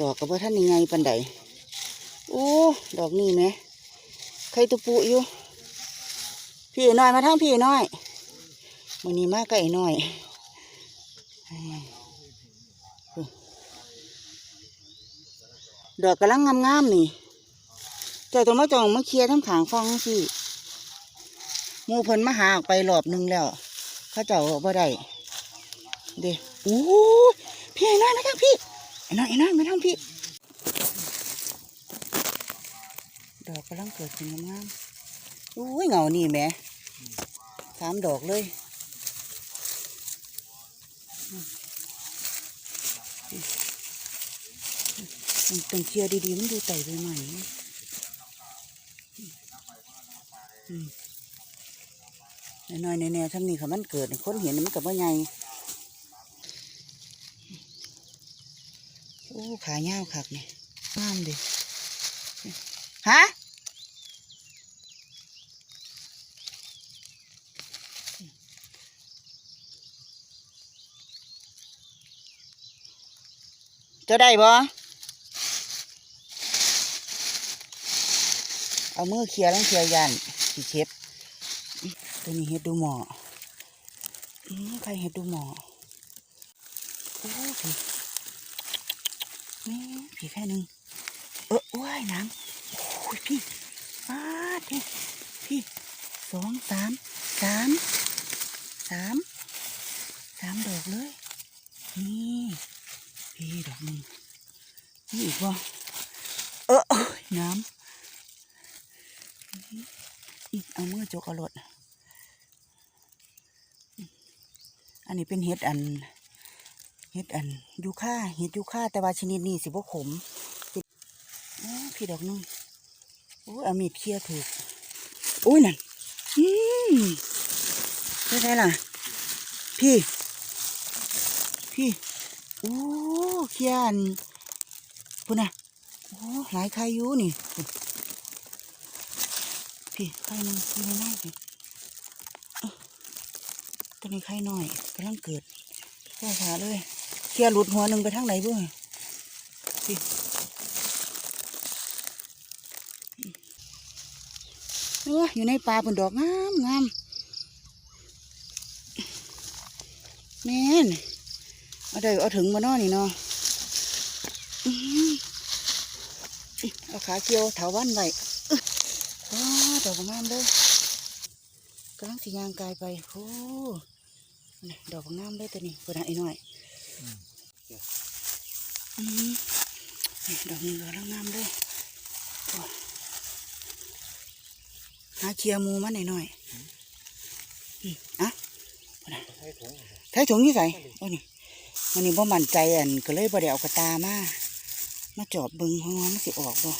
ดอกกับว่าท่านยังไงปันใดโอ้ดอกนี่ไหมใครตุปุอยู่ พี่น้อยมาทางพี่น้อยมันนี้มากไก่น้อยดอกกำลังงามๆนี่เจ้าตัวมาจองมาเคลียร์ทั้งขางฟังสิหมูเพิ่นมาหาออกไปรอบหนึงแล้ว เขาเจ้าบ่ได้เด้โอ้พี่ไอ้น้อยมาทางพี่ ไอ้น้อยไอ้น้อยมาทางพี่ ดอกกำลังเกิดขึ้นงามๆอุ้ยเงานี่แม่สามดอกเลยต้องเคลียร์ดีๆ มันดูไต่ไปใหม่น้อยๆแน่ๆทั้งนี้ค่ะมันเกิดคนเห็นมันกับว่าไง อ้ขาเงาวคักนี่งามดิฮะจะได้บ่เอามือเคลียร์แล้วเคลียร์ยันสีเช็ดตัวนี้เห็ดดูหมออืมใครเห็ดดูหมอโอ้ผี นี่แค่หนึ่งเออว้ายน้ำโอ้ยพี่มาดิพี่สองสามสามสามสามดอกเลย นี่พี่ดอกหนึงนี่อีกว่เออน้ำอีกเอามือจกเอารถอันนี้เป็นเห็ดอัน เห็ดอันยูค่าเห็ดยูค่าแต่ว่าชนิดนี้สิบ่ขมโอ้พี่ดอกนึงโอ้อามีดเคี่ยถูกโอ้ยนั่นอืมใช่ไหมล่ะ พี่ พี่โอ้เขียนพุ่นน่ะโอ้หลายไข่อยู่นี่พี่ไข่หนึงพี่ไม่ได้พี่อ้าตัวนี้ไข่หน้อยกำลังเกิดแค่ขาเลย เขียหลุดหัวหนึ่งไปทางไหนบ้างพี่โอ้อยู่ในป่าปุ่นดอกงามงามแม่นเอาได้เอาถึงมานอนี่เนาะอือหือเอาขาเกี่ยวเถาวันไว้ว้าดอกงามเลยกำลังสียางกายไปโอ้ดอกงามเลยตัวนี้ตัวนั้นไอ้น้อย ดอกนี้กำลังงามเลยโอ้หาเคียมูมันหน่อยๆอืมอะพุ่ะใช้ถุงนี่ใส่โอ้นี่มันนี่บ่มั่นใจอันก็เลยบ่ได้เอากระตามา มาจอบบิ่งเพราะว่ามันสิออกบ่